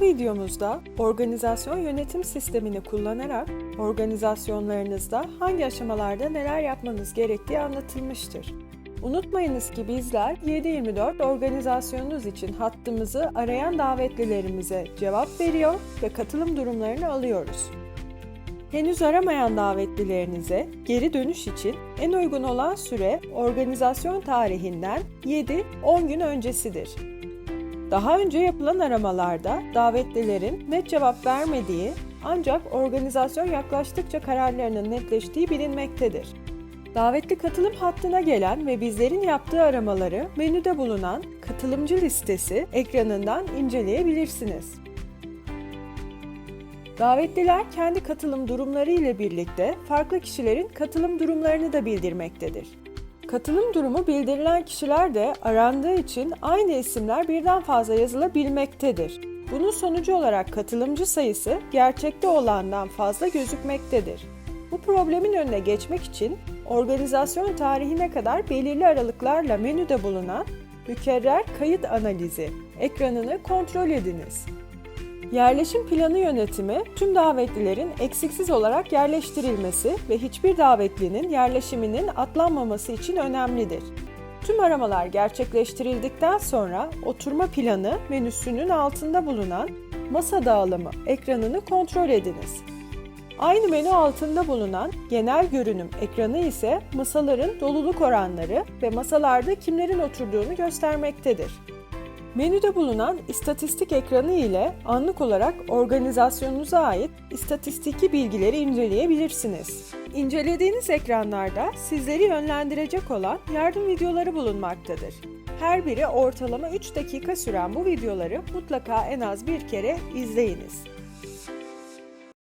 Bu videomuzda organizasyon yönetim sistemini kullanarak organizasyonlarınızda hangi aşamalarda neler yapmanız gerektiği anlatılmıştır. Unutmayınız ki bizler 7/24 organizasyonunuz için hattımızı arayan davetlilerimize cevap veriyor ve katılım durumlarını alıyoruz. Henüz aramayan davetlilerinize geri dönüş için en uygun olan süre organizasyon tarihinden 7-10 gün öncesidir. Daha önce yapılan aramalarda davetlilerin net cevap vermediği ancak organizasyon yaklaştıkça kararlarının netleştiği bilinmektedir. Davetli katılım hattına gelen ve bizlerin yaptığı aramaları menüde bulunan katılımcı listesi ekranından inceleyebilirsiniz. Davetliler kendi katılım durumları ile birlikte farklı kişilerin katılım durumlarını da bildirmektedir. Katılım durumu bildirilen kişiler de arandığı için aynı isimler birden fazla yazılabilmektedir. Bunun sonucu olarak katılımcı sayısı gerçekte olandan fazla gözükmektedir. Bu problemin önüne geçmek için organizasyon tarihine kadar belirli aralıklarla menüde bulunan mükerrer kayıt analizi ekranını kontrol ediniz. Yerleşim planı yönetimi tüm davetlilerin eksiksiz olarak yerleştirilmesi ve hiçbir davetlinin yerleşiminin atlanmaması için önemlidir. Tüm aramalar gerçekleştirildikten sonra oturma planı menüsünün altında bulunan masa dağılımı ekranını kontrol ediniz. Aynı menü altında bulunan genel görünüm ekranı ise masaların doluluk oranları ve masalarda kimlerin oturduğunu göstermektedir. Menüde bulunan istatistik ekranı ile anlık olarak organizasyonunuza ait istatistiki bilgileri inceleyebilirsiniz. İncelediğiniz ekranlarda sizleri yönlendirecek olan yardım videoları bulunmaktadır. Her biri ortalama 3 dakika süren bu videoları mutlaka en az bir kere izleyiniz.